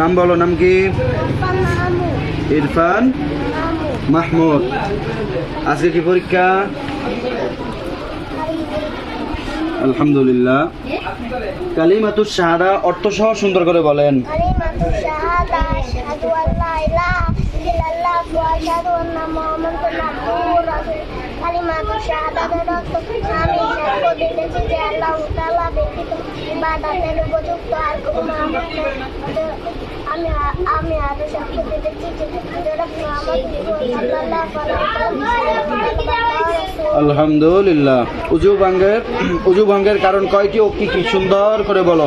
নাম বলো, নাম কি? ইরফান মাহমুদ। আজকে কি পরীক্ষা? আলহামদুলিল্লাহ। কালিমাতুর শাহাদা অর্থ সহ সুন্দর করে বলেন। শাহাদা উপযুক্ত আর কোনো আমি আমি আরও সাক্ষ্য আলহামদুলিল্লাহ। উজু ভঙ্গের উজু ভঙ্গের কারণ কয়টি ও কি কি? সুন্দর করে বলো।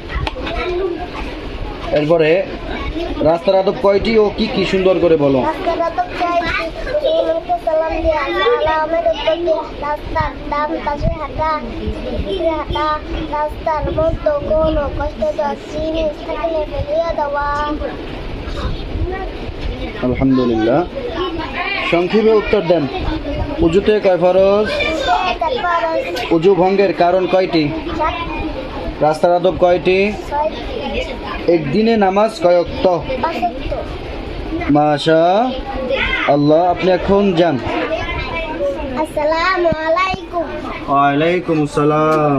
এরপরে রাস্তার আদব কয়টি ও কি কি সুন্দর করে বলো? রাস্তার মধ্যে কোনো জিনিস থাকলে ফেলিয়ে দেওয়া। আলহামদুলিল্লাহ। সংক্ষেপে উত্তর দেন। উজুতে কয় ফরজ? উজু ভঙ্গের কারণ কয়টি? রাস্তার আদব কয়টি? একদিনে নামাজ কয়ক্ত? মাশা আল্লাহ আপনি এখন যান। আসসালামু আলাইকুম। ওয়ালাইকুম আসসালাম।